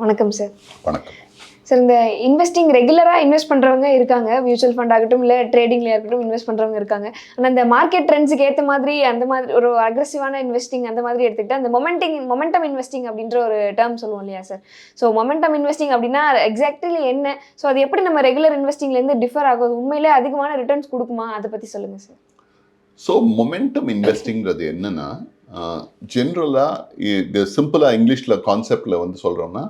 வணக்கம் சார் வணக்கம். சார் இந்த இன்வெஸ்டிங் ரெகுலராக இன்வெஸ்ட் பண்ணுறவங்க இருக்காங்க. மியூச்சுவல் ஃபண்ட் ஆகட்டும் இல்லை ட்ரேடிங்ல இருக்கட்டும் இன்வெஸ்ட் பண்ணுறவங்க இருக்காங்க. ஆனால் இந்த மார்க்கெட் ட்ரெண்ட்ஸுக்கு ஏற்ற மாதிரி அந்த மாதிரி ஒரு அக்ரெசிவான இன்வெஸ்டிங் அந்த மாதிரி எடுத்துக்கிட்டு அந்த மொமெண்டிங் மொமெண்டம் இன்வெஸ்டிங் அப்படின்ற ஒரு டேர்ம் சொல்லுவோம் இல்லையா சார் ஸோ மொமெண்டம் இன்வெஸ்டிங் அப்படின்னா எக்ஸாக்ட்லி என்ன? ஸோ அது எப்படி நம்ம ரெகுலர் இன்வெஸ்டிங்லேருந்து டிஃபர் ஆகுது உண்மையிலே அதிகமான ரிட்டர்ன்ஸ் கொடுக்குமா? அதை பற்றி சொல்லுங்கள் சார் ஸோ மொமெண்டம் இன்வெஸ்டிங்கிறது என்னன்னா ஜென்ரலாக சிம்பிளாக இங்கிலீஷில் கான்செப்டில் வந்து சொல்கிறோம்னா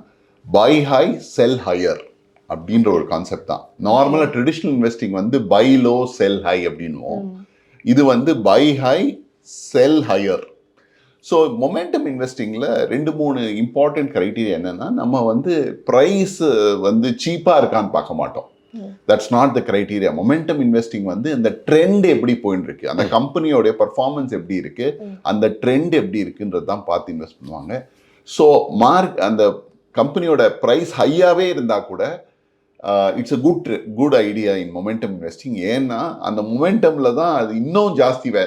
பை ஹை செல் ஹையர் அப்படின்ற ஒரு கான்செப்ட் தான். நார்மலாக ட்ரெடிஷ்னல் இன்வெஸ்டிங் வந்து பை லோ செல் ஹை அப்படின்வோம் இது வந்து buy high sell higher so momentum இன்வெஸ்டிங்கில் ரெண்டு மூணு இம்பார்ட்டன்ட் க்ரைட்டீரியா என்னென்னா நம்ம வந்து ப்ரைஸ் வந்து சீப்பாக இருக்கான்னு பார்க்க மாட்டோம். That's not the criteria momentum investing வந்து அந்த ட்ரெண்ட் எப்படி போயின்னு இருக்கு அந்த கம்பெனியோடைய பர்ஃபார்மன்ஸ் எப்படி இருக்கு. அந்த ட்ரெண்ட் எப்படி இருக்குன்றது தான் பார்த்து இன்வெஸ்ட் பண்ணுவாங்க. ஸோ மார்க் அந்த கம்பெனியோட ப்ரைஸ் ஹையாகவே இருந்தால் கூட it's a good good idea in momentum investing ஏன்னா அந்த மொமெண்டமில் தான் அது இன்னும் ஜாஸ்தி வெ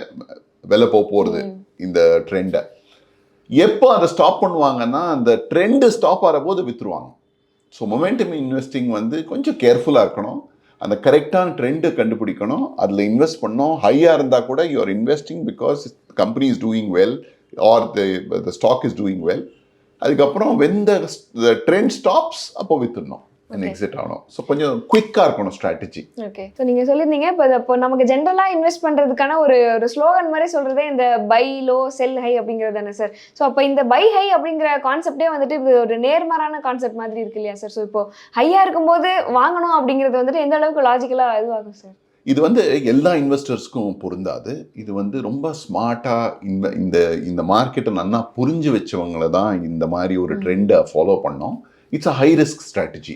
விலை போக போகிறது இந்த ட்ரெண்டை எப்போ அதை ஸ்டாப் பண்ணுவாங்கன்னா அந்த ட்ரெண்டு ஸ்டாப் ஆகிற போது விற்றுருவாங்க ஸோ மொமெண்டம் இன்வெஸ்டிங் வந்து கொஞ்சம் கேர்ஃபுல்லாக இருக்கணும். அந்த கரெக்டான ட்ரெண்டு கண்டுபிடிக்கணும். அதில் இன்வெஸ்ட் பண்ணோம். ஹையாக இருந்தால் கூட you are investing because company is doing well or the stock is doing well அதுக்கப்புறம் வென் த ட்ரெண்ட் ஸ்டாப்ஸ் அப்போ Okay. எக்ஸிட் ஆகணும் ஸோ கொஞ்சம் குயிக்காக இருக்கணும் ஸ்ட்ராட்டஜி ஓகே ஸோ நீங்கள் சொல்லியிருந்தீங்க இப்போ இப்போ நமக்கு ஜென்ரலாக இன்வெஸ்ட் பண்ணுறதுக்கான ஒரு ஒரு ஸ்லோகன் மாதிரி சொல்கிறதே இந்த பை லோ செல் ஹை அப்படிங்கிறது தானே சார் ஸோ அப்போ இந்த பை ஹை அப்படிங்கிற கான்செப்டே வந்துட்டு இது ஒரு நேர்மாறான கான்செப்ட் மாதிரி இருக்கு இல்லையா சார் ஸோ இப்போ ஹையாக இருக்கும்போது வாங்கணும் அப்படிங்கிறது வந்துட்டு எந்த அளவுக்கு லாஜிக்கலாக இதுவாகும் சார் இது வந்து எல்லா இன்வெஸ்டர்ஸ்க்கும் பொருந்தாது. இது வந்து ரொம்ப ஸ்மார்ட்டாக இந்த இந்த இந்த மார்க்கெட்டை நல்லா புரிஞ்சு வச்சவங்கள தான் இந்த மாதிரி ஒரு ட்ரெண்டை ஃபாலோ பண்ணோம். It's a high risk strategy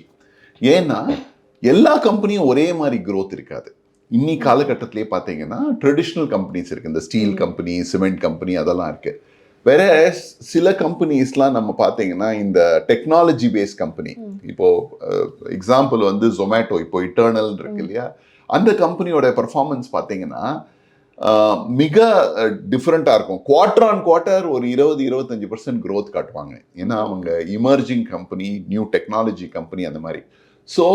ஏன்னா எல்லா கம்பெனியும் ஒரே மாதிரி growth இருக்காது. இன்னி காலகட்டத்திலே பார்த்தீங்கன்னா ட்ரெடிஷ்னல் கம்பெனிஸ் இருக்குது இந்த ஸ்டீல் கம்பெனி சிமெண்ட் கம்பெனி அதெல்லாம் இருக்குது வேற சில கம்பெனிஸ்லாம் நம்ம பார்த்தீங்கன்னா இந்த டெக்னாலஜி பேஸ் கம்பெனி இப்போ எக்ஸாம்பிள் வந்து ஜொமேட்டோ இப்போ இட்டர்னல் இருக்கு இல்லையா? அந்த கம்பெனியோட பெர்ஃபார்மன்ஸ் பார்த்தீங்கன்னா மிக டிஃப்ரெண்ட்டாக இருக்கும். குவார்டர் ஆன் குவார்ட்டர் ஒரு இருபது இருபத்தஞ்சு பர்சன்ட் growth காட்டுவாங்க. ஏன்னா அவங்க emerging company new technology company அந்த மாதிரி. ஸோ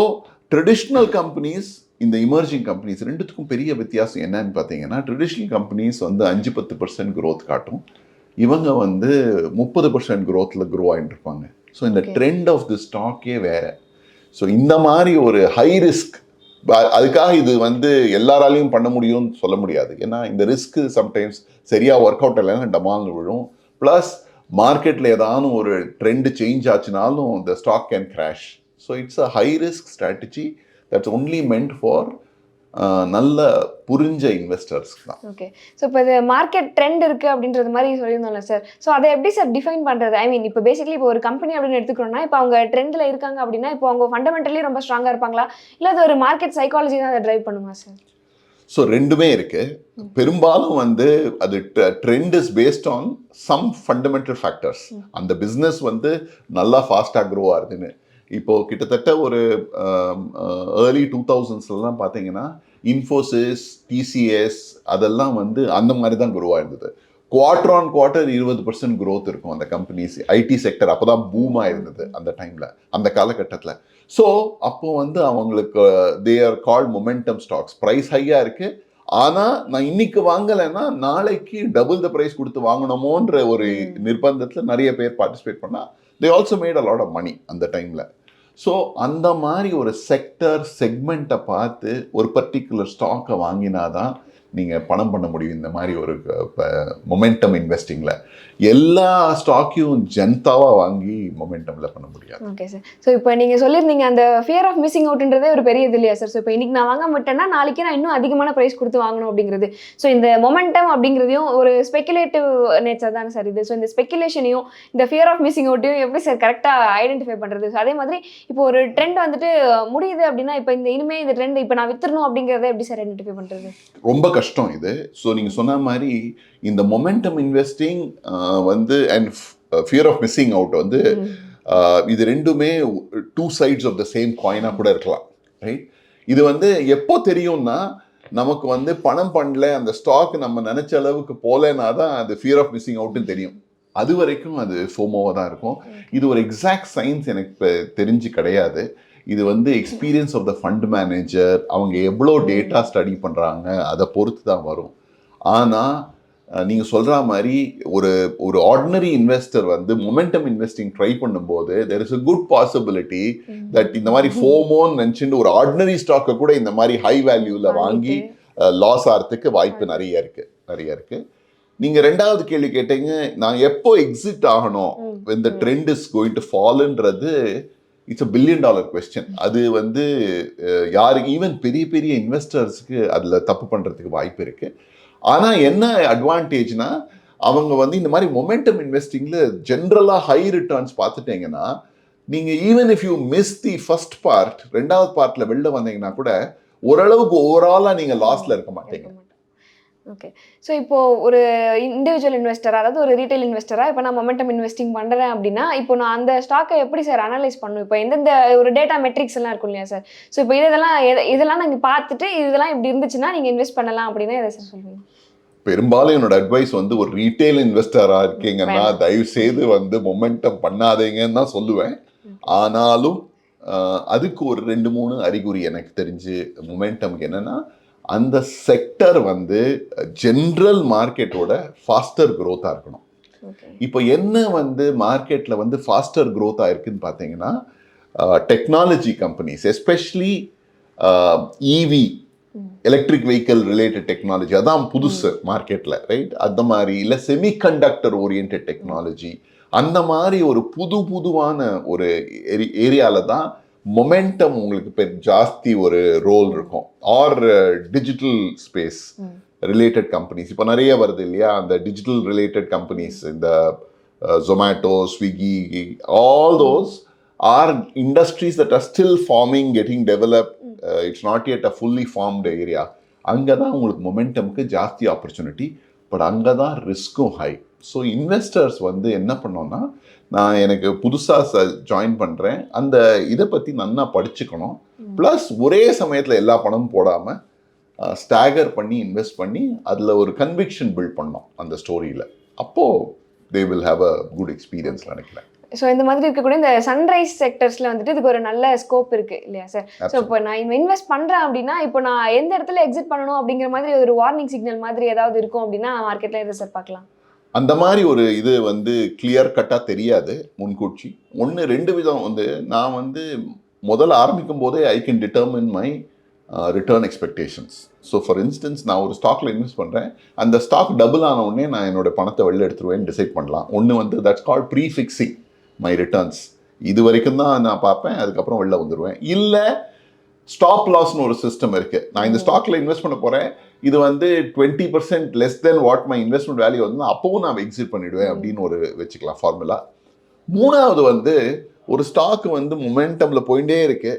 ட்ரெடிஷ்னல் கம்பெனிஸ் இந்த இமர்ஜிங் கம்பெனிஸ் ரெண்டுத்துக்கும் பெரிய வித்தியாசம் என்னன்னு பார்த்தீங்கன்னா ட்ரெடிஷ்னல் கம்பெனிஸ் வந்து அஞ்சு பத்து பர்சன்ட் growth காட்டும். இவங்க வந்து முப்பது பர்சன்ட் க்ரோத்தில் க்ரோ ஆகிட்டு இருப்பாங்க. ஸோ இந்த. ட்ரெண்ட் ஆஃப் தி ஸ்டாக்கே வேற. ஸோ இந்த மாதிரி ஒரு ஹை ரிஸ்க் அதுக்காக இது வந்து எல்லாராலையும் பண்ண முடியும்னு சொல்ல முடியாது. ஏன்னா இந்த ரிஸ்க்கு சம்டைம்ஸ் சரியாக ஒர்க் அவுட் இல்லைன்னா டமால்னு விழும். ப்ளஸ் மார்க்கெட்டில் ஏதாவது ஒரு ட்ரெண்ட் சேஞ்ச் ஆச்சுனாலும் இந்த stock can crash so it's a high risk strategy that's only meant for நல்ல புரிஞ்ச இன்வெஸ்டர்ஸ்க்கு தான். ஓகே ஸோ இப்போ இது மார்க்கெட் ட்ரெண்ட் இருக்குது அப்படின்றது மாதிரி சொல்லியிருந்தோம்ல சார் ஸோ அதை எப்படி சார் டிஃபைன் பண்ணுறது ஐ மீன் இப்போ பேசிக்கலி இப்போ ஒரு கம்பெனி அப்படின்னு எடுத்துக்கிறோம்னா இப்போ அவங்க ட்ரெண்டில் இருக்காங்க அப்படின்னா இப்போ அவங்க ஃபண்டமெண்டலி ரொம்ப ஸ்ட்ராங்காக இருப்பாங்களா? இல்லை அது ஒரு மார்க்கெட் சைக்காலஜி தான் அதை ட்ரைவ் பண்ணுமா சார் ஸோ ரெண்டுமே இருக்கு. பெரும்பாலும் வந்து அது trend is based on some fundamental factors அந்த பிஸ்னஸ் வந்து நல்லா ஃபாஸ்ட்டாக க்ரோ ஆகுதுன்னு. இப்போ கிட்டத்தட்ட ஒரு ஏர்லி டூ தௌசண்ட்ஸ்லாம் பார்த்தீங்கன்னா இன்ஃபோசிஸ் டிசிஎஸ் அதெல்லாம் வந்து அந்த மாதிரி தான் க்ரோ ஆயிருந்தது. குவார்டர் ஆன் குவார்ட்டர் இருபது பர்சன்ட் growth இருக்கும் அந்த கம்பெனிஸ் ஐடி செக்டர் அப்போ தான் பூமாக இருந்தது அந்த டைமில் அந்த காலகட்டத்தில். ஸோ அப்போ வந்து அவங்களுக்கு they are called momentum stocks price ஹையாக இருக்குது ஆனால் நான் இன்னைக்கு வாங்கலைன்னா நாளைக்கு டபுள் த ப்ரைஸ் கொடுத்து வாங்கணுமோன்ற ஒரு நிர்பந்தத்தில் நிறைய பேர் பார்ட்டிசிபேட் பண்ணால் they also made a lot of money அந்த டைமில் ஸோ அந்த மாதிரி ஒரு செக்டர் செக்மெண்ட்டை பார்த்து ஒரு பர்டிகுலர் ஸ்டாக்கை வாங்கினாதான் நீங்கள் பணம் பண்ண முடியும். இந்த மாதிரி ஒரு மொமெண்டம் இன்வெஸ்டிங்கில் எல்லா ஸ்டாக்கையும் ஜனதாவாக வாங்கி மொமெண்டமில் பண்ண முடியாது. ஓகே சார் ஸோ இப்போ நீங்கள் சொல்லியிருந்தீங்க அந்த ஃபியர் ஆஃப் மிஸ்ஸிங் அவுட்ன்றதே ஒரு பெரிய இது இல்லையா சார் ஸோ இப்போ இன்னைக்கு நான் வாங்க மாட்டேன்னா நாளைக்கு நான் இன்னும் அதிகமான ப்ரைஸ் கொடுத்து வாங்கணும் அப்படிங்கிறது. ஸோ இந்த மொமெண்டம் அப்படிங்கிறதையும் ஒரு ஸ்பெகுலேட்டிவ் நேச்சர் தானே சார் இது? ஸோ இந்த ஸ்பெகுலேஷனையும் இந்த ஃபியர் ஆஃப் மிஸ்ஸிங் அவுட்டையும் எப்படி சார் கரெக்டாக ஐடென்டிஃபை பண்ணுறது ஸோ அதே மாதிரி இப்போ ஒரு ட்ரெண்ட் வந்துட்டு முடியுது அப்படின்னா இப்போ இந்த இனிமே இந்த ட்ரெண்ட் இப்போ நான் வித்துறணும் அப்படிங்கிறத எப்படி சார் ஐடென்டிஃபை பண்ணுறது ரொம்ப கஷ்டம் இது. ஸோ நீங்கள் சொன்ன மாதிரி இந்த மொமெண்டம் இன்வெஸ்டிங் வந்து and fear of missing out வந்து இது ரெண்டுமே two sides of the same காயினாக கூட இருக்கலாம் ரைட் இது வந்து எப்போ தெரியும்னா நமக்கு வந்து பணம் பண்ணல அந்த ஸ்டாக் நம்ம நினைச்ச அளவுக்கு போலனா தான் அது ஃபியர் ஆஃப் மிஸ்ஸிங் அவுட்னு தெரியும். அது வரைக்கும் அது ஃபோமோவாக தான் இருக்கும். இது ஒரு எக்ஸாக்ட் சயின்ஸ் எனக்கு இப்ப தெரிஞ்சு கிடையாது. இது வந்து experience of the fund manager அவங்க எவ்வளோ டேட்டா ஸ்டடி பண்ணுறாங்க அதை பொறுத்து தான் வரும். ஆனால் நீங்கள் சொல்கிற மாதிரி ஒரு ஒரு ஆர்டினரி இன்வெஸ்டர் வந்து மொமெண்டம் இன்வெஸ்டிங் ட்ரை பண்ணும்போது there is a good possibility that இந்த மாதிரி ஃபோமோன்னு நினச்சிட்டு ஒரு ஆர்டினரி ஸ்டாக்கை கூட இந்த மாதிரி ஹை வேல்யூவில் வாங்கி லாஸ் ஆகிறதுக்கு வாய்ப்பு நிறைய இருக்கு நிறைய இருக்கு. நீங்க ரெண்டாவது கேள்வி கேட்டீங்க நான் எப்போ எக்ஸிட் ஆகணும்? when the trend is going to ஃபால்ன்றது it's a billion dollar question அது வந்து யாருக்கு ஈவன் பெரிய பெரிய இன்வெஸ்டர்ஸ்க்கு அதுல தப்பு பண்றதுக்கு வாய்ப்பு இருக்கு. ஆனால் என்ன அட்வான்டேஜ்னா அவங்க வந்து இந்த மாதிரி மொமெண்டம் இன்வெஸ்டிங்கில் ஜென்ரலாக ஹை ரிட்டர்ன்ஸ் பார்த்துட்டீங்கன்னா நீங்கள் even if you miss the first part ரெண்டாவது பார்ட்டில் வெளில வந்தீங்கன்னா கூட ஓரளவுக்கு ஓவராலாக நீங்கள் லாஸில் இருக்க மாட்டீங்க. ஓகே ஸோ இப்போ ஒரு இண்டிவிஜுவல் இன்வெஸ்டர் அதாவது ஒரு ரீட்டைல் இன்வெஸ்டரா இப்போ நான் மொமெண்டம் இன்வெஸ்டிங் பண்றேன் அப்படின்னா இப்போ நான் அந்த ஸ்டாக்கை எப்படி சார் அனலைஸ் பண்ணும்? இப்போ எந்தெந்த ஒரு டேட்டா மெட்ரிக்ஸ் எல்லாம் இருக்கும் இல்லையா சார் ஸோ இப்போ இதெல்லாம் இதெல்லாம் நாங்கள் பார்த்துட்டு இதெல்லாம் இப்படி இருந்துச்சுன்னா நீங்க இன்வெஸ்ட் பண்ணலாம் அப்படின்னா எதை சார் சொல்லுவீங்க பெரும்பாலும் என்னோட அட்வைஸ் வந்து ஒரு ரீட்டைல் இன்வெஸ்டரா இருக்கீங்கன்னா. தயவு செய்து வந்து மொமெண்டம் பண்ணாதீங்கன்னு தான் சொல்லுவேன். ஆனாலும் அதுக்கு ஒரு ரெண்டு மூணு அறிகுறி எனக்கு தெரிஞ்சு மொமெண்டம்க்கு என்னன்னா அந்த செக்டர் வந்து ஜென்ரல் மார்க்கெட்டோட ஃபாஸ்டர் growth-ஆ இருக்கணும். இப்போ என்ன வந்து மார்க்கெட்டில் வந்து ஃபாஸ்டர் growth ஆயிருக்குன்னு பார்த்தீங்கன்னா technology companies especially EV electric vehicle related technology அதான் புதுசு மார்க்கெட்டில் ரைட் அந்த மாதிரி இல்லை செமிகண்டக்டர் ஓரியன்ட் டெக்னாலஜி அந்த மாதிரி ஒரு புது புதுவான ஒரு ஏரியாவில் தான் மொமெண்டம் உங்களுக்கு ஜாஸ்தி ஒரு ரோல் இருக்கும். Or digital space. Related companies இப்போ நிறைய வருது இல்லையா? அந்த டிஜிட்டல் ரிலேட்டட் கம்பெனிஸ் இந்த Zomato Swiggy all those are industries that are still forming getting develop it's not yet a fully formed area அங்கே தான் உங்களுக்கு மொமெண்டம்க்கு ஜாஸ்தி ஆப்பர்ச்சுனிட்டி பட் அங்கே தான் ரிஸ்க்கும் ஹை ஸோ இன்வெஸ்டர்ஸ் வந்து என்ன பண்ணோம்னா நான் எனக்கு புதுசாக ஜாயின் பண்ணுறேன் அந்த இதை பற்றி நன்னா படிச்சுக்கணும். ப்ளஸ் ஒரே சமயத்தில் எல்லா பணமும் போடாமல் ஸ்டாகர் பண்ணி இன்வெஸ்ட் பண்ணி அதில் ஒரு கன்விக்ஷன் பில்ட் பண்ணோம் அந்த ஸ்டோரியில் அப்போது they will have a good experience நினைக்கிறேன். ஸோ இந்த மாதிரி இருக்கக்கூடிய இந்த சன்ரைஸ் செக்டர்ஸ்ல வந்துட்டு இதுக்கு ஒரு நல்ல ஸ்கோப் இருக்கு இல்லையா சார் ஸோ இப்போ நான் இன்வெஸ்ட் பண்றேன் அப்படின்னா இப்போ நான் எந்த இடத்துல எக்ஸிட் பண்ணணும் அப்படிங்கிற மாதிரி ஒரு வார்னிங் சிக்னல் மாதிரி ஏதாவது இருக்கும் அப்படின்னா மார்க்கெட்ல எதை சார் பார்க்கலாம். அந்த மாதிரி ஒரு இது வந்து கிளியர் கட்டாக தெரியாது முன்கூட்சி. ஒன்று ரெண்டு விதம் வந்து நான் வந்து முதல்ல ஆரம்பிக்கும் போதே I can determine my return expectations so for instance நான் ஒரு ஸ்டாக்ல இன்வெஸ்ட் பண்ணுறேன் அந்த ஸ்டாக் டபுள் ஆன உடனே நான் என்னோட பணத்தை வெளில எடுத்துருவேன்னு டிசைட் பண்ணலாம். ஒன்று வந்து that's call pre fixing my returns இது வரைக்கும் தான் நான் பார்ப்பேன் அதுக்கப்புறம் வெளில வந்துடுவேன் இல்லை ஸ்டாப் லாஸ்னு ஒரு சிஸ்டம் இருக்கு. நான் இந்த ஸ்டாக்ல இன்வெஸ்ட் பண்ண போறேன். இது வந்து twenty percent less than what my investment value வந்து அப்பவும் நான் எக்ஸிட் பண்ணிடுவேன் அப்படின்னு ஒரு வச்சுக்கலாம் ஃபார்முலா மூணாவது வந்து ஒரு ஸ்டாக் வந்து மொமெண்டம்ல போயிட்டே இருக்கு.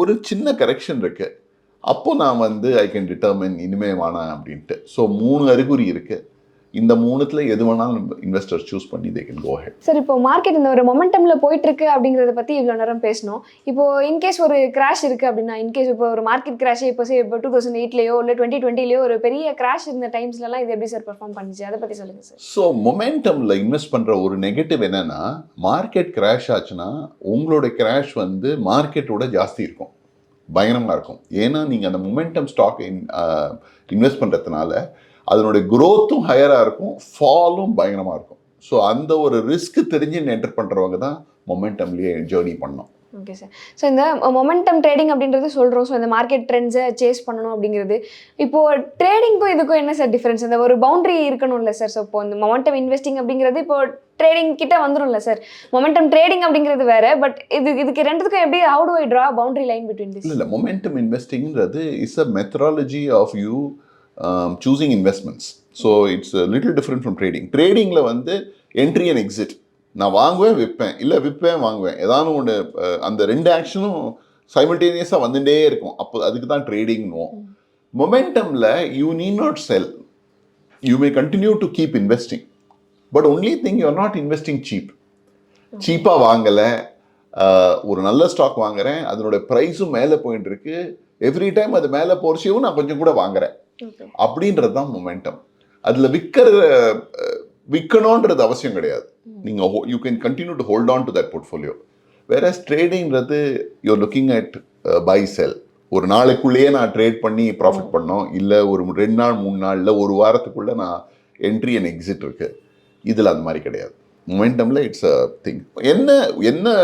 ஒரு சின்ன கரெக்ஷன் இருக்கு. அப்போ நான் வந்து ஐ கேன் டிட்டர்மின் இனிமே வேணாம் அப்படின்ட்டு. ஸோ மூணு அறிகுறி இருக்கு. இந்த மூணுத்துல எது வேணாலும் இன்வெஸ்டர் சூஸ் பண்ணி they can go head sir இப்போ மார்க்கெட் இந்த ஒரு மொமெண்டம்ல போயிட்டு இருக்கு அப்படிங்கறத பத்தி இவ்வளோ நேரம் பேசணும் இப்போ இன்கேஸ் ஒரு கிராஷ் இருக்கு அப்படின்னா இன்கேஸ் இப்போ ஒரு மார்க்கெட் கிராஷ் இப்போ இப்போ டூ தௌசண்ட் எயிட்லயோ இல்லை டுவெண்ட்டி டுவெண்ட்டிலயோ ஒரு பெரிய கிராஷ் இருந்த டைம்ஸ்லலாம் இது எப்படி சார் பெர்ஃபார்ம் பண்ணுச்சு? அதை பத்தி சொல்லுங்க சார் ஸோ மொமெண்டமில் இன்வெஸ்ட் பண்ணுற ஒரு நெகட்டிவ் என்னன்னா மார்க்கெட் கிராஷ் ஆச்சுன்னா உங்களோட கிராஷ் வந்து மார்க்கெட்டோட ஜாஸ்தி இருக்கும். பயங்கரமாக இருக்கும். ஏன்னா நீங்கள் அந்த மொமெண்டம் ஸ்டாக் இன்வெஸ்ட் பண்ணுறதுனால அதனுடைய growth-உம் ஹையராக இருக்கும் ஃபாலும் பயங்கரமாக இருக்கும். ஸோ அந்த ஒரு ரிஸ்க் தெரிஞ்சு என்டர் பண்ணுறவங்க தான் மொமெண்டம்லேயே ஜேர்னி பண்ணோம் ஓகே சார் ஸோ இந்த மொமெண்டம் ட்ரேடிங் அப்படின்றது சொல்கிறோம் ஸோ இந்த மார்க்கெட் ட்ரெண்ட்ஸை சேஸ் பண்ணணும் அப்படிங்கிறது. இப்போ ட்ரேடிங்க்கும் இதுக்கும் என்ன சார் டிஃபரன்ஸ் இந்த ஒரு பவுண்டரி இருக்கணும்ல சார் ஸோ இப்போ இந்த மொமெண்டம் இன்வெஸ்டிங் அப்படிங்கிறது இப்போ ட்ரேடிங் கிட்ட வந்துடும்ல சார் மொமெண்டம் ட்ரேடிங் அப்படிங்கிறது வேற பட் இது இதுக்கு ரெண்டுத்துக்கும் எப்படி how to I draw boundary line between this இல்லை இல்லை. Momentum இன்வெஸ்டிங்கிறது is a methodology of you choosing investments so it's little different from trading ட்ரேடிங்கில் வந்து என்ட்ரி அண்ட் எக்ஸிட் நான் வாங்குவேன் விற்பேன். இல்லை விற்பேன் வாங்குவேன். ஏதாவது ஒன்று அந்த ரெண்டு ஆக்ஷனும் சைமல்டேனியஸாக வந்துட்டே இருக்கும். அப்போ அதுக்கு தான் ட்ரேடிங்னுவோம் மொமெண்டமில் you need not sell you may continue to keep investing but only thing you are not investing cheap சீப்பாக வாங்கலை ஒரு நல்ல ஸ்டாக் வாங்குறேன். அதனோட ப்ரைஸும் மேலே போயிட்டு இருக்கு. எவ்ரி டைம் அது மேலே போர்ச்சியும் நான் கொஞ்சம் கூட வாங்குறேன். அப்படின்றது தான் மொமெண்டம் அதில் விற்கிற விற்கணுன்றது அவசியம் கிடையாது. நீங்கள் you can continue to hold on to that portfolio வேற ட்ரேடிங்கிறது you're looking at buy sell ஒரு நாளைக்குள்ளேயே நான் ட்ரேட் பண்ணி ப்ராஃபிட் பண்ணோம் இல்லை ஒரு ரெண்டு நாள் மூணு நாளில் ஒரு வாரத்துக்குள்ளே நான் என்ட்ரி அண்ட் எக்ஸிட் இருக்கு. இதில் அந்த மாதிரி கிடையாது. மொமெண்டமில் இட்ஸ் அ திங் என்ன என்ன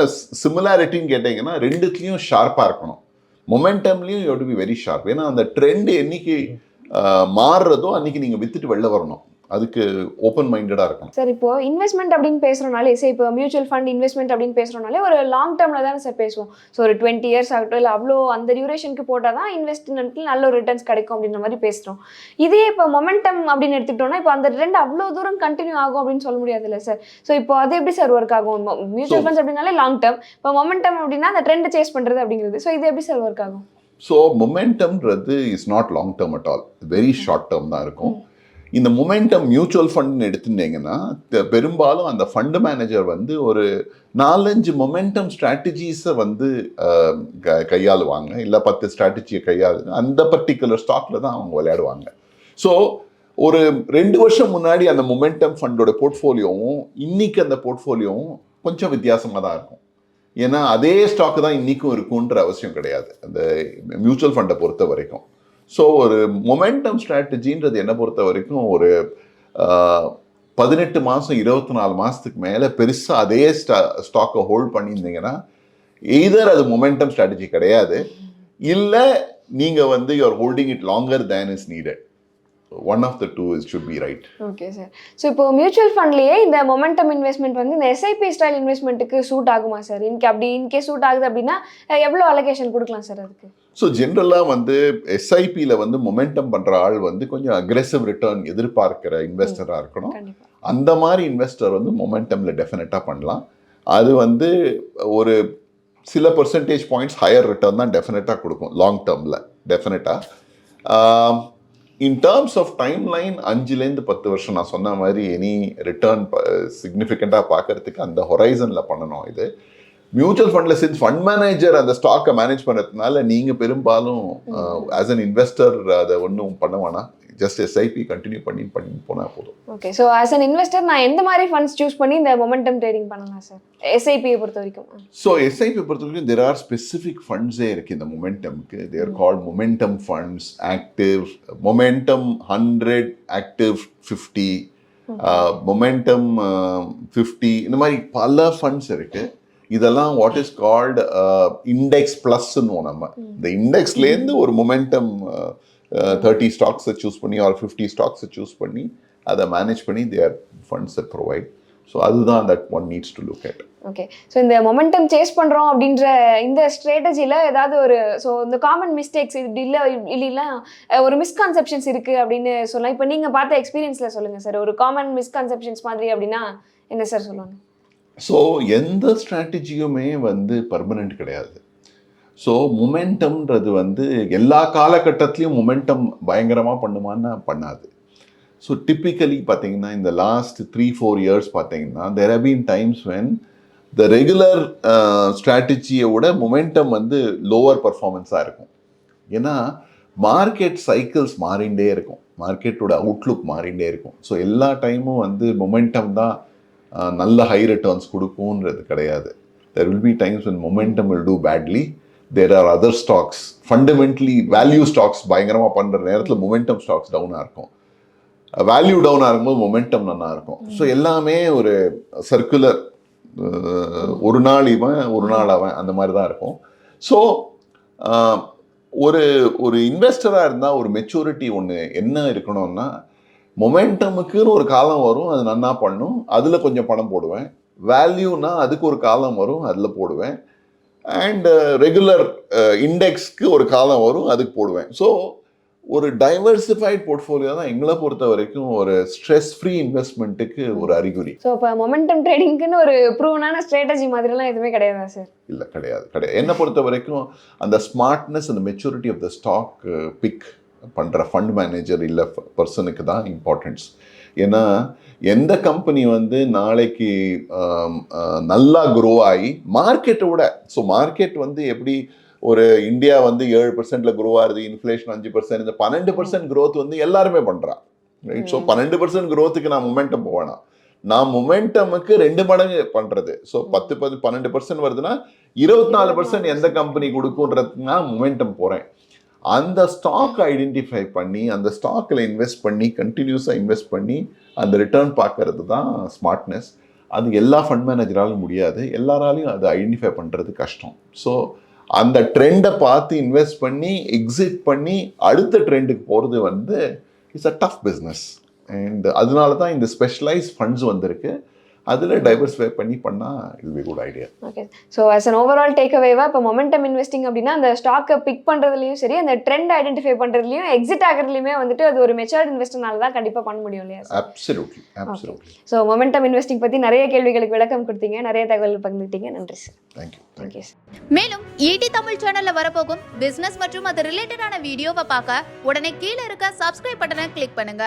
சிமிலாரிட்டின்னு கேட்டிங்கன்னா ரெண்டுத்துலேயும் ஷார்ப்பாக இருக்கணும். மொமெண்டம்லேயும் you to be very sharp ஏன்னா அந்த ட்ரெண்ட் என்னைக்கு மாறுறதோ அன்னைக்கு நீங்கள் வித்துட்டு வெளில வரணும். அதுக்கு ஓப்பன் மைண்டடாக இருக்கணும். சார் இப்போ இன்வெஸ்ட்மெண்ட் அப்படின்னு பேசுறோம்னாலே சரி இப்போ மியூச்சுவல் ஃபண்ட் இன்வெஸ்ட்மெண்ட் அப்படின்னு பேசுறோம்னாலே ஒரு லாங் டேர்ம்ல தானே சார் பேசுவோம். ஸோ ஒரு டுவெண்ட்டி இயர்ஸ் ஆகட்டும் இல்லை அவ்வளோ அந்த டியூரேஷனுக்கு போட்டால் தான் இன்வெஸ்ட்மெண்ட்ல நல்ல ஒரு ரிட்டர்ன்ஸ் கிடைக்கும் அப்படின்ற மாதிரி பேசுறோம். இதே இப்போ மொமெண்டம் அப்படின்னு எடுத்துக்கிட்டோம்னா இப்போ அந்த ட்ரெண்ட் அவ்வளோ தூரம் கண்டினியூ ஆகும் அப்படின்னு சொல்ல முடியாது இல்லை சார். ஸோ இப்போ அது எப்படி சார் ஒர்க் ஆகும்? மியூச்சுவல் ஃபண்ட்ஸ் அப்படின்னாலே லாங் டேர்ம் இப்போ மொமெண்டம் அப்படின்னா அந்த ட்ரெண்ட் சேஸ் பண்றது அப்படிங்கிறது. ஸோ இது எப்படி சார் ஒர்க் ஆகும்? So மொமெண்டம்ன்றது is not long term at all very short term தான் இருக்கும். இந்த மொமெண்டம் மியூச்சுவல் ஃபண்ட்னு எடுத்துட்டீங்கன்னா பெரும்பாலும் அந்த ஃபண்ட் மேனேஜர் வந்து ஒரு நாலஞ்சு மொமெண்டம் ஸ்ட்ராட்டஜிஸை வந்து கையாளுவாங்க. இல்லை பத்து ஸ்ட்ராட்டஜியை கையாளு அந்த பர்டிகுலர் ஸ்டாக்ல தான் அவங்க விளையாடுவாங்க. ஸோ ஒரு ரெண்டு வருஷம் முன்னாடி அந்த மொமெண்டம் ஃபண்டோட போர்ட்ஃபோலியோவும் இன்னைக்கு அந்த போர்ட்ஃபோலியோவும் கொஞ்சம் வித்தியாசமாக தான் இருக்கும். ஏன்னா அதே ஸ்டாக்கு தான் இன்றைக்கும் இருக்குன்ற அவசியம் கிடையாது. அந்த மியூச்சுவல் ஃபண்டை பொறுத்த வரைக்கும். ஸோ ஒரு மொமெண்டம் ஸ்ட்ராட்டஜின்றது என்னை பொறுத்த வரைக்கும் ஒரு பதினெட்டு மாதம் இருபத்தி நாலு மாதத்துக்கு மேலே பெருசாக அதே ஸ்டா ஸ்டாக்கை ஹோல்ட் பண்ணியிருந்தீங்கன்னா எய்தர் அது மொமெண்டம் ஸ்ட்ராட்டஜி கிடையாது. இல்லை நீங்கள் வந்து your holding it longer than is needed one of the two is should be right okay sir so இப்போ மியூச்சுவல் ஃபண்ட்லயே இந்த மொமெண்டம் இன்வெஸ்ட்மெண்ட் வந்து இந்த எஸ்ஐபி ஸ்டைல் இன்வெஸ்ட்மெண்ட்டுக்கு சூட் ஆகுமா சார் இன்கே அப்படி இன்கேஸ் சூட் ஆகுது அப்படின்னா எவ்வளோ அலோகேஷன் கொடுக்கலாம் சார் அதுக்கு? ஸோ ஜென்ரலாக வந்து எஸ்ஐபியில் வந்து மொமெண்டம் பண்ணுற ஆள் வந்து கொஞ்சம் அக்ரெசிவ் ரிட்டர்ன் எதிர்பார்க்கிற இன்வெஸ்டராக இருக்கணும். அந்த மாதிரி இன்வெஸ்டர் வந்து மொமெண்டமில் டெஃபினட்டாக பண்ணலாம். அது வந்து ஒரு சில பர்சன்டேஜ் பாயிண்ட்ஸ் ஹையர் ரிட்டர்ன் தான் டெஃபினட்டாக கொடுக்கும் லாங் டேர்மில் டெஃபினட்டாக in terms of timeline அஞ்சுலேருந்து பத்து வருஷம் நான் சொன்ன மாதிரி எனி ரிட்டர்ன் சிக்னிஃபிகண்ட்டாக பார்க்கறதுக்கு அந்த ஹொரைசனில் பண்ணணும் இது. மியூச்சுவல் ஃபண்டில் சின்ஸ் ஃபண்ட் மேனேஜர் அந்த ஸ்டாக்கை மேனேஜ் பண்ணுறதுனால நீங்கள் பெரும்பாலும் ஆஸ் அன் இன்வெஸ்டர் அதை ஒன்றும் பண்ண வேணாம். ஜஸ்ட் எஸ்ஐபி கண்டினியூ பண்ணி பண்ணி போனால் போதும். Okay so as an investor நான் எந்த மாதிரி ஃபண்ட்ஸ் சூஸ் பண்ணி இந்த மொமெண்டம் ட்ரேடிங் பண்ணலாம் சார் எஸ்ஐபியை பொறுத்த வரைக்கும். ஸோ எஸ்ஐபி பொறுத்த வரைக்கும் தெர் ஆர் ஸ்பெசிஃபிக் ஃபண்ட்ஸே இருக்குது இந்த மொமெண்டம்க்கு there called momentum funds active momentum hundred active fifty momentum fifty இந்த மாதிரி பல ஃபண்ட்ஸ் இருக்குது இதெல்லாம் வாட் இஸ் கால்டு இண்டெக்ஸ் ப்ளஸ்ன்னு நம்ம. இந்த இண்டெக்ஸ்லேருந்து ஒரு மொமெண்டம் தேர்ட்டி ஸ்டாக்ஸை சூஸ் பண்ணி ஆர் ஃபிஃப்டி ஸ்டாக்ஸை சூஸ் பண்ணி அதை மேனேஜ் பண்ணி தேர் ஃபண்ட்ஸை ப்ரொவைட் ஸோ அதுதான் that one needs to look at okay so இந்த மொமெண்டம் சேஸ் பண்ணுறோம் அப்படின்ற இந்த ஸ்ட்ராட்டஜியில் ஏதாவது ஒரு ஸோ இந்த காமன் மிஸ்டேக்ஸ் இப்படி இல்லை இல்லைன்னா ஒரு மிஸ்கான்செப்ஷன்ஸ் இருக்குது அப்படின்னு சொல்லலாம். இப்போ நீங்கள் பார்த்த எக்ஸ்பீரியன்ஸில் சொல்லுங்கள் சார் ஒரு காமன் மிஸ்கான்செப்ஷன்ஸ் மாதிரி அப்படின்னா என்ன சார் சொல்லுவாங்க? ஸோ எந்த ஸ்ட்ராட்டஜியுமே வந்து பர்மனெண்ட் கிடையாது. ஸோ மொமெண்டம்ன்றது வந்து எல்லா காலகட்டத்திலையும் மொமெண்டம் பயங்கரமாக பண்ணுமான்னா பண்ணாது. ஸோ டிப்பிக்கலி பார்த்தீங்கன்னா இந்த லாஸ்ட் த்ரீ ஃபோர் இயர்ஸ் பார்த்தீங்கன்னா there have been times when the regular ஸ்ட்ராட்டஜியை விட மொமெண்டம் வந்து லோவர் பர்ஃபார்மன்ஸாக இருக்கும். ஏன்னா மார்க்கெட் சைக்கிள்ஸ் மாறிண்டே இருக்கும். மார்க்கெட்டோட அவுட்லுக் மாறிண்டே இருக்கும். ஸோ எல்லா டைமும் வந்து மொமெண்டம் தான் uh, நல்ல ஹை ரிட்டர்ன்ஸ் கொடுக்கும்ன்றது கிடையாது. There will be times when momentum will do badly there are other stocks fundamentally value stocks பயங்கரமாக பண்ணுற நேரத்தில் மொமெண்டம் ஸ்டாக்ஸ் டவுனாக இருக்கும். வேல்யூ டவுனாக இருக்கும்போது மொமெண்டம் நல்லா இருக்கும். ஸோ எல்லாமே ஒரு சர்க்குலர் ஒரு நாள் இவன் ஒரு நாள் அவன் அந்த மாதிரி தான் இருக்கும். ஸோ ஒரு ஒரு இன்வெஸ்டராக இருந்தால் ஒரு மெச்சூரிட்டி ஒன்று என்ன இருக்கணும்னா மொமெண்டமுக்குன்னு ஒரு காலம் வரும் அது நன்னா பண்ணும். அதில் கொஞ்சம் பணம் போடுவேன். வேல்யூனா அதுக்கு ஒரு காலம் வரும் அதில் போடுவேன். அண்ட் ரெகுலர் இண்டெக்ஸ்க்கு ஒரு காலம் வரும் அதுக்கு போடுவேன். ஸோ ஒரு டைவர்சிஃபைட் போர்ட்ஃபோலியோ தான் எங்களை பொறுத்த வரைக்கும் ஒரு ஸ்ட்ரெஸ் ஃப்ரீ இன்வெஸ்ட்மெண்ட்டுக்கு ஒரு அறிகுறி. ஸோ இப்போ மொமெண்டம் ட்ரேடிங்க்குன்னு ஒரு ப்ரூவனான ஸ்ட்ராட்டஜி மாதிரிலாம் எதுவுமே கிடையாதா சார் இல்லை கிடையாது கிடையாது. என்னை பொறுத்த வரைக்கும் அந்த ஸ்மார்ட்னஸ் அந்த maturity of the stock pick பண்ணுற ஃபண்ட் மேனேஜர் இல்லை பர்சனுக்கு தான் இம்பார்ட்டன்ஸ் ஏன்னா எந்த கம்பெனி வந்து நாளைக்கு நல்லா க்ரோ ஆகி மார்க்கெட்டை விட ஸோ மார்க்கெட் வந்து எப்படி ஒரு இந்தியா வந்து ஏழு பர்சன்ட்ல க்ரோ ஆகுது இன்ஃப்ளேஷன் அஞ்சு பர்சன்ட் இந்த பன்னெண்டு பர்சன்ட் க்ரோத் வந்து எல்லாருமே பண்ணுறான் ரைட் ஸோ. பன்னெண்டு பர்சன்ட் க்ரோத்துக்கு நான் மொமெண்டம் போவேனா நான் மொமெண்டமுக்கு ரெண்டு மடங்கு பண்றது. ஸோ பத்து பத்து பன்னெண்டு பர்சன்ட் வருதுன்னா இருபத்தி நாலு பர்சன்ட் எந்த கம்பெனி கொடுக்குன்றதுக்கு நான் மொமெண்டம் போறேன். அந்த ஸ்டாக் ஐடென்டிஃபை பண்ணி அந்த ஸ்டாக்கில் இன்வெஸ்ட் பண்ணி கண்டினியூஸாக இன்வெஸ்ட் பண்ணி அந்த ரிட்டர்ன் பார்க்கறது தான் ஸ்மார்ட்னஸ் அது எல்லா ஃபண்ட் மேனேஜராலும் முடியாது. எல்லாராலையும் அதை ஐடென்டிஃபை பண்ணுறது கஷ்டம். ஸோ அந்த ட்ரெண்டை பார்த்து இன்வெஸ்ட் பண்ணி எக்ஸிட் பண்ணி அடுத்த ட்ரெண்டுக்கு போகிறது வந்து it's a tough business and அதனால தான் இந்த ஸ்பெஷலைஸ் ஃபண்ட்ஸ் வந்திருக்கு. அதில் டைவர்சிஃபை பண்ணி பண்ணால் it be good idea okay so as an overall take அவேவா இப்போ மொமெண்டம் இன்வெஸ்டிங் அப்படின்னா அந்த ஸ்டாக்கை பிக் பண்ணுறதுலையும் சரி அந்த ட்ரெண்ட் ஐடென்டிஃபை பண்ணுறதுலையும் எக்ஸிட் ஆகிறதுலையுமே வந்துட்டு அது ஒரு மெச்சூர்ட் இன்வெஸ்டர்னால தான் கண்டிப்பாக பண்ண முடியும் இல்லையா absolutely absolutely so momentum investing பற்றி நிறைய கேள்விகளுக்கு விளக்கம் கொடுத்தீங்க. நிறைய தகவல் பகிர்ந்துட்டீங்க நன்றி sir thank you thank you sir மேலும் ஈடி தமிழ் சேனல்ல வரப்போகும் பிசினஸ் மற்றும் அது ரிலேட்டடான வீடியோவை பார்க்க உடனே கீழே இருக்க சப்ஸ்கிரைப் பட்டனை கிளிக் பண்ணுங்க.